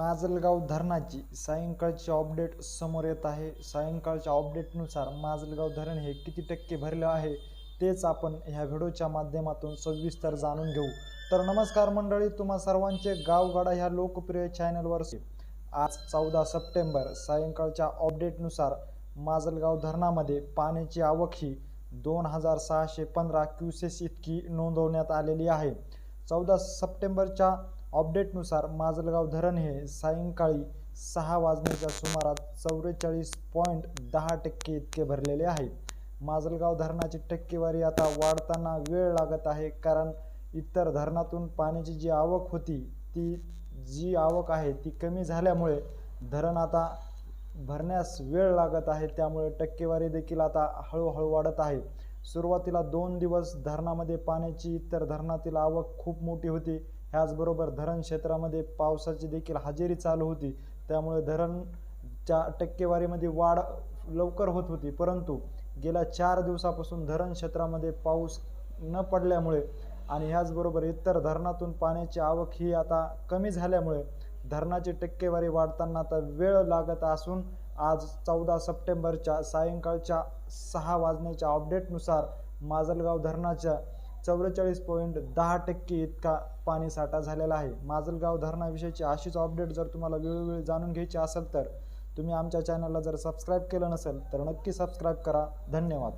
माजलगाव धरणाची सायंकाळची अपडेट समोर येत आहे. सायंकाळच्या अपडेटनुसार माजलगाव धरण हे किती टक्के भरले आहे तेच आपण ह्या व्हिडिओच्या माध्यमातून सविस्तर जाणून घेऊ. तर नमस्कार मंडळी तुम्हा सर्वांचे गावगाडा ह्या लोकप्रिय चॅनलवर आज चौदा सप्टेंबर सायंकाळच्या अपडेटनुसार माजलगाव धरणामध्ये पाण्याची आवक ही दोन हजार सहाशे पंधरा क्युसेस इतकी नोंदवण्यात आलेली आहे. चौदा सप्टेंबरच्या अपडेटनुसार माजलगाव धरण हे सायंकाळी सहा वाजण्याच्या सुमारास चौवेचाळीस पॉईंट दहा टक्के इतके भरलेले आहे. माजलगाव धरणाची टक्केवारी आता वाढताना वेळ लागत आहे कारण इतर धरणातून पाण्याची जी आवक होती ती जी आवक आहे ती कमी झाल्यामुळे धरण आता भरण्यास वेळ लागत आहे त्यामुळे टक्केवारी देखील आता हळूहळू वाढत आहे. सुरुवातीला दोन दिवस धरणामध्ये पाण्याची इतर धरणातील आवक खूप मोठी होती. ह्याचबरोबर धरण क्षेत्रामध्ये पावसाची देखील हजेरी चालू होती. त्यामुळे धरणच्या टक्केवारीमध्ये वाढ लवकर होत होती. परंतु गेल्या चार दिवसापासून धरण क्षेत्रामध्ये पाऊस न पडल्यामुळे आणि ह्याचबरोबर इतर धरणातून पाण्याची आवक ही आता कमी झाल्यामुळे धरणाची टक्केवारी वाढताना आता वेळ लागत असून आज चौदा सप्टेंबरच्या सायंकाळच्या सहा वाजण्याच्या अपडेटनुसार माजलगाव धरणाच्या चौवेचाळीस पॉईंट दहा टक्के इतका पाणीसाठा झालेला आहे. माजलगाव धरणाविषयीची अशीच अपडेट जर तुम्हाला वेळोवेळी जाणून घ्यायची असेल तर तुम्ही आमच्या चॅनलला जर सबस्क्राईब केलं नसेल तर नक्की सबस्क्राईब करा. धन्यवाद.